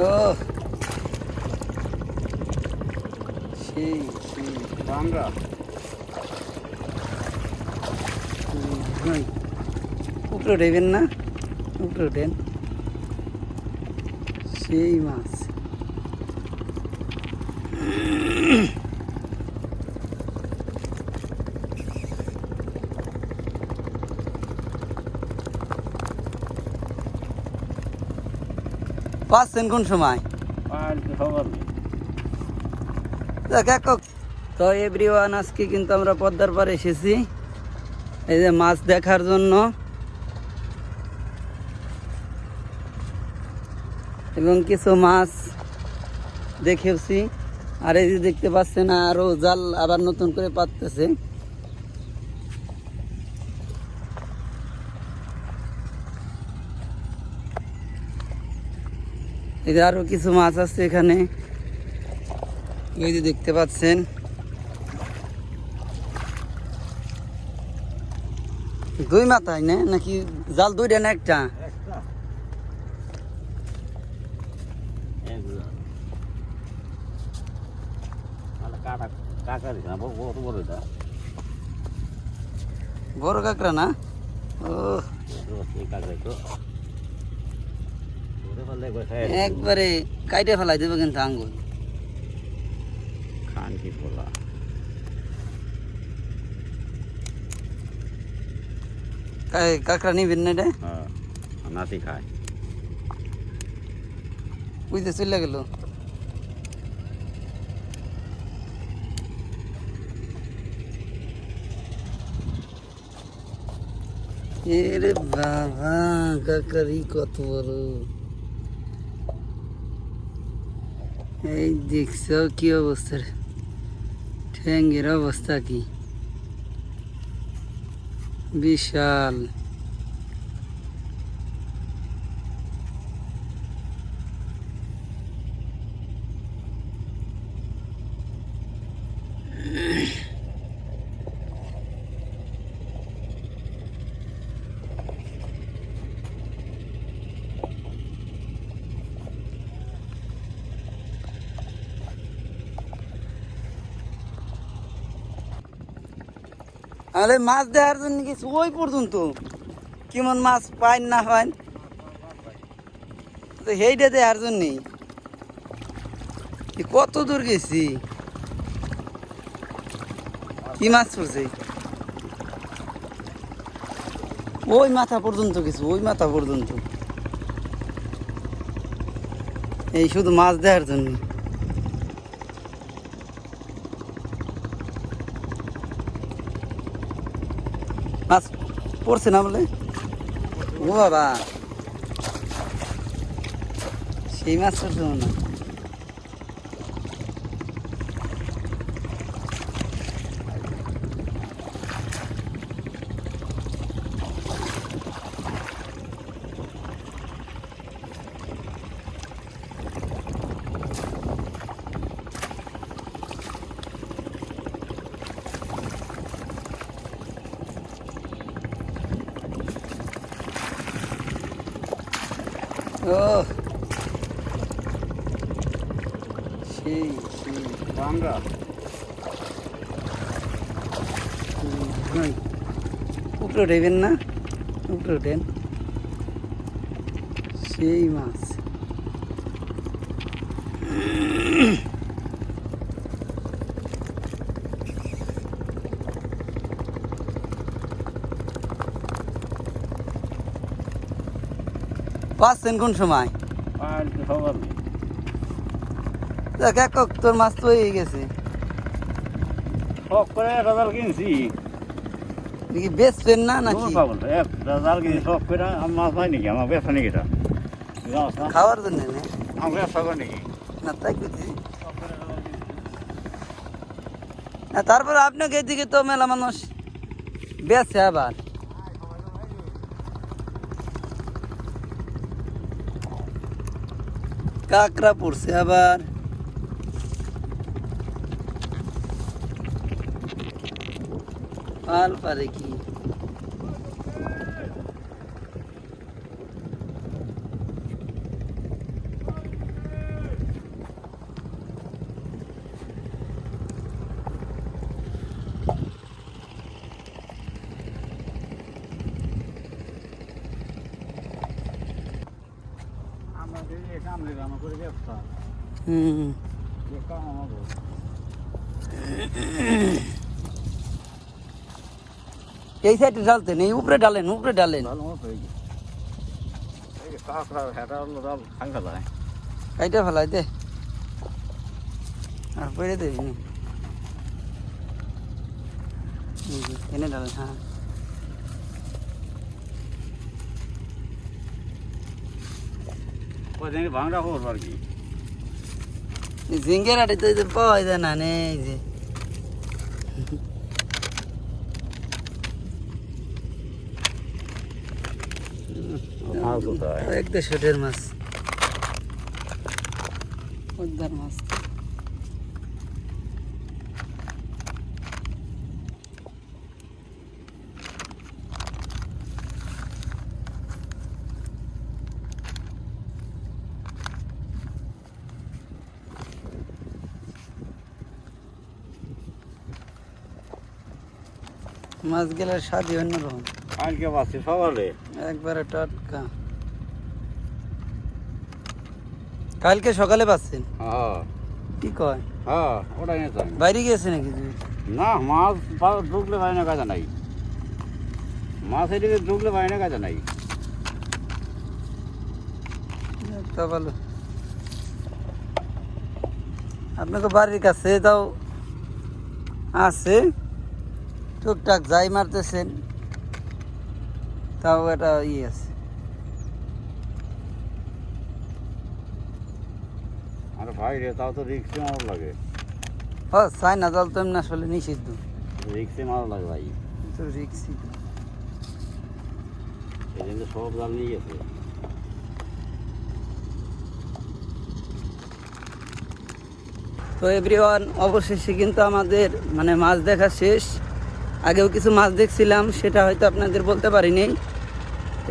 ও সেই সেই হুম, উপরে উঠেবেন না? উপরে উঠেন। সেই মাছ। পাচ্ছেন কোন সময়? দেখ তো এভরিওয়ান আজকে কিন্তু আমরা পদ্মার পাড়ে এসেছি। এই যে মাছ দেখার জন্য। এবং কিছু মাছ দেখেছি। আর এই যে দেখতে পাচ্ছেন, আরও জাল আবার নতুন করে পাততেছে। এই যে আরও কিছু মাছ আছে এখানে। ওই যে দেখতে পাচ্ছেন। দুই মাথায় না? নাকি জাল দুইটা না একটা? বড় কাঁকড়া না? ও এই কাকা তো। ধরে ফেললে একবার খাই একবারে কাইটে ফেলাই দেবে কিন্তু আঙ্গুল। খান কি বলা কা- কাঁকড়া নিবেন না এটা? হ্যাঁ নাতি খায়। বুঝতে চলে গেল। এরে বাবা কাকারি কত বড়। এই দেখছ কি অবস্থা রে? ঠ্যাঙ্গের অবস্থা কি বিশাল আরে মাছ দেওয়ার জন্য কিছু ওই পর্যন্ত। কেমন মাছ পাইন না পাইন? তো সেইটা দেওয়ার জন্যই। কত দূর গেছি? কি মাছ পড়ছে? ওই মাথা পর্যন্ত গেছি, ওই মাথা পর্যন্ত। এই শুধু মাছ দেওয়ার জন্য মাছ পড়ছে না বলে? ও বাবা। সেই মাছ পড়ছে না। ও সেই সেই আমরা। উপরে উঠেবেন না? উপরে উঠেন সেই মাছ। পাচ্ছেন কোন সময়? দেখ একক তোর মাছ তো হয়ে গেছে। করে একটা জাল কিনছি। দেখি বেচবেন না নাকি? একটা জাল কিনছি শখ করে আমার মাছ পাই নাকি? আমার ব্যবসা নাকি এটা? খাওয়ার জন্য আমার ব্যবসা করে নাকি? না তাই একটা না তারপরে আপনাকে এদিকে তো মেলা মানুষ বেছে আবার। কাকড়া পড়ছে আবার। পাল পারে কি? হুম এ কাম আমার এই সাইডে ডালতেন এই উপরে ডালেন উপরে ডালেন ভালো মতো হয়ে গেছে এই যে কাঁকড়া হেঁটা হলো ডাল খাই ফেলায় কাইটা ফেলাই দে আর পড়ে দেবি নি এই যে, এনে ডালেন হ্যাঁ ওই দিন ভাঙড়া হোক আর কি জিঙ্গের ঝিঙ্গের তো যে পাওয়া যায় না নে এই যে। মাছ এক দেড়শো মাছ। পদ্মার মাছ। মাছ গেলে স্বাদই অন্যরকম। কালকে পাচ্ছি সকালে একবারে টাটকা। কালকে সকালে পাচ্ছেন? হ্যাঁ। কি কয়? হ্যাঁ ওটাই নিতাম বাইরে গিয়েছে নাকি না মাছ ঢুকলে পাই না কাজা নাই। মাছ এদিকে ঢুকলে পাই না কাজা নাই। তা ভালো। আপনাকে বাড়ির কাছে তাও আছে। টুকটাক যাই মারতেছেন তাও এটা ইয়ে আছে। আর ভাই রে তাও তো রিক্সে লাগে। ও চাই না জল তো এমনি আসলে নিষিদ্ধ। রিক্সে লাগে ভাই। তো রিক্সি সেই জন্য সব জাল নিয়ে গেছে। তো এভরিওয়ান অবশেষে কিন্তু আমাদের মানে মাছ দেখা শেষ। আগেও কিছু মাছ দেখছিলাম, সেটা হয়তো আপনাদের বলতে পারিনি।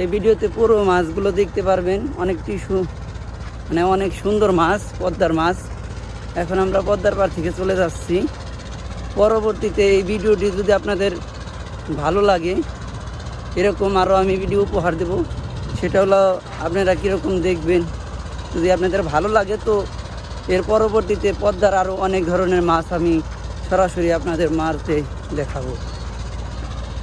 এই ভিডিওতে পুরো মাছগুলো দেখতে পারবেন অনেকটি মানে অনেক সুন্দর মাছ, পদ্মার মাছ। এখন আমরা পদ্মার পার থেকে চলে যাচ্ছি। পরবর্তীতে এই ভিডিওটি যদি আপনাদের ভালো লাগে, এরকম আরও আমি ভিডিও উপহার দেব। সেটা হলো আপনারা কীরকম দেখবেন। যদি আপনাদের ভালো লাগে তো এর পরবর্তীতে পদ্মার আরও অনেক ধরনের মাছ আমি সরাসরি আপনাদের মারতে দেখাবো।